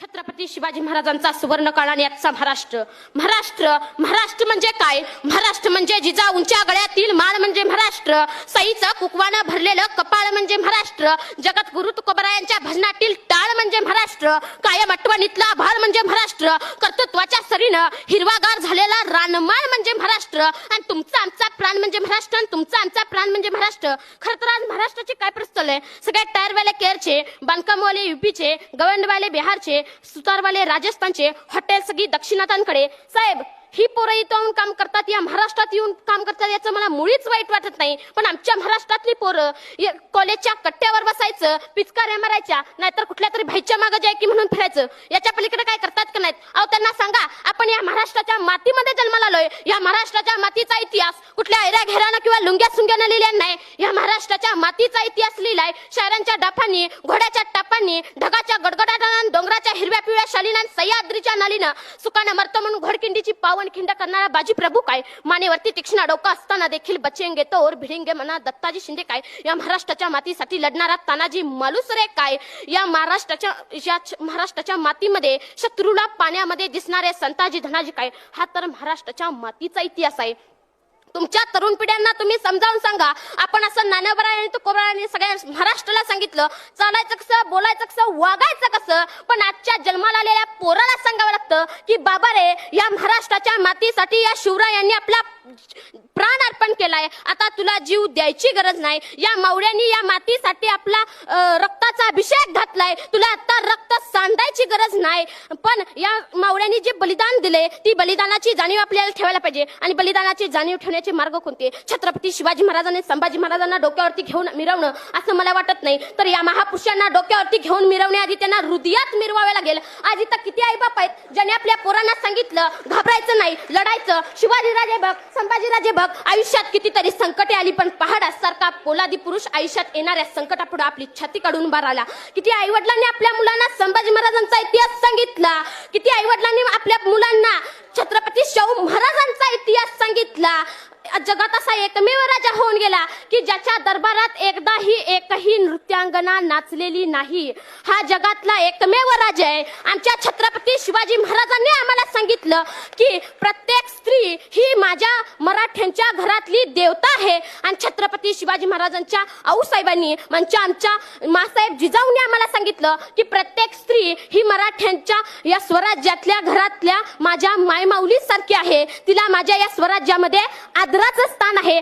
छत्रपती शिवाजी महाराजांचा सुवर्ण काळ आणि आजचा महाराष्ट्र. महाराष्ट्र महाराष्ट्र म्हणजे काय? महाराष्ट्र म्हणजे जिजा उंच्या गळ्यातील माळ म्हणजे महाराष्ट्र. सईचं कुकवानं भरलेलं कपाळ म्हणजे महाराष्ट्र. जगत गुरु तुकोबरायांच्या भजनातील टाळ म्हणजे महाराष्ट्र. कायम आठवणीतला भाळ म्हणजे महाराष्ट्र. कर्तृत्वाच्या सरीनं हिरवागार झालेला रानमाळ म्हणजे महाराष्ट्र. आणि तुमचा आमचा प्राण महाराष्ट्र आणि तुमचा आमचा प्राण म्हणजे महाराष्ट्र. खरं तर आज महाराष्ट्राची काय प्रस्तल आहे? सगळ्या टायरवाले केअरचे बांधकामवाले युपीचे गवंडवाले बिहारचे सुतारवाले राजस्थानचे हॉटेल सगळी दक्षिणातांकडे. साहेब ही पोरं इथं येऊन काम करतात या महाराष्ट्रात येऊन काम करतात याचं मला मुळीच वाईट वाटत नाही. पण आमच्या महाराष्ट्रातली पोरं कॉलेजच्या कट्ट्यावर बसायचं पिचकाऱ्या मारायच्या नाहीतर कुठल्या तरी भाईच्या मागे जाय की म्हणून फिरायचं. याच्या पलीकडे काय करतात का नाहीत? अहो त्यांना सांगा आपण या महाराष्ट्राच्या मातीमध्ये जन्माला आलोय. या महाराष्ट्राच्या मातीचा इतिहास वेगवेगळ्या ऐऱ्या किंवा लुंग्या सुंग्यानं लिहिल्या नाही. या महाराष्ट्राच्या मातीचा इतिहास लिहिलाय. शायरांच्या डाफांनी घोड्याच्या टापांनी ढगाच्या गडगडाटानं डोंगराच्या हिरव्या पिवळ्या शालीनं सह्याद्रीच्या नालीनं सुकाना मरतो म्हणून घोडकिंडीची पावन खिंड करणारा बाजी प्रभू काय? मानेवरती तीक्ष्ण डोका असताना देखील बचेंगे तोर भिडेंगे म्हणा दत्ताजी शिंदे काय? या महाराष्ट्राच्या मातीसाठी लढणारा तानाजी मालुसरे काय? या महाराष्ट्राच्या या महाराष्ट्राच्या मातीमध्ये शत्रूला पाण्यामध्ये दिसणारे संताजी धनाजी काय? हा तर महाराष्ट्राच्या मातीचा इतिहास आहे. तुमच्या तरुण पिढ्यांना तुम्ही समजावून सांगा. आपण असं नाण्याबरा आणि सगळ्या महाराष्ट्राला सांगितलं. चालायचं कसं बोलायचं कसं वागायचं कसं पण आजच्या जन्माला आलेल्या पोराला सांगावं लागतं की बाबा रे या महाराष्ट्राच्या मातीसाठी या शिवरायांनी आपला प्राण अर्पण केलाय. आता तुला जीव द्यायची गरज नाही. या मावळ्यांनी या मातीसाठी आपला रक्ताचा अभिषेक घातलाय. तुला आता रक्त सांडायची गरज नाही. पण या मावळ्यांनी जे बलिदान दिले ती बलिदानाची जाणीव आपल्याला ठेवायला पाहिजे. आणि बलिदानाची जाणीव ठेवण्याचे मार्ग कोणते? छत्रपती शिवाजी महाराजांनी संभाजी महाराजांना डोक्यावरती घेऊन मिरवणं असं मला वाटत नाही. तर या महापुरुषांना डोक्यावरती घेऊन मिरवण्याआधी त्यांना हृदयात मिरवावे लागेल. आज इथं किती आई बाप आहेत ज्याने आपल्या पोरांना सांगितलं घाबरायचं नाही लढायचं. शिवाजीराजे बघ संभाजीराजे बघ आयुष्यात कितीतरी संकटे आली पण पहाडासारखा पोलादी पुरुष आयुष्यात येणाऱ्या संकटापुढे आपली छाती काढून उभा राहिला. किती आई वडिलांनी आपल्या मुलांना संभाजी महाराजांचा इतिहास सांगितला किती आई वडिलांनी आपल्या मुलांना छत्रपती शाहू महाराजांचा इतिहास सांगितला जगात असा एकमेव राजा होऊन गेला की ज्याच्या दरबारात एकदाही एकही नृत्यांगना नाचलेली नाही. हा जगातला एकमेव राजा आहे. आमच्या छत्रपती शिवाजी महाराजांनी आम्हाला सांगितलं की प्रत्येक स्त्री ही माझ्या मराठ्यांच्या घरातली देवता आहे. आणि छत्रपती शिवाजी महाराजांच्या आऊसाहेबांनी म्हणजे आमच्या मासाहेब जिजाऊने आम्हाला सांगितलं की प्रत्येक स्त्री ही मराठ्यांच्या या स्वराज्यातल्या घरातल्या माझ्या मायमाऊली सारखी आहे. तिला माझ्या या स्वराज्यामध्ये आदराचं स्थान आहे.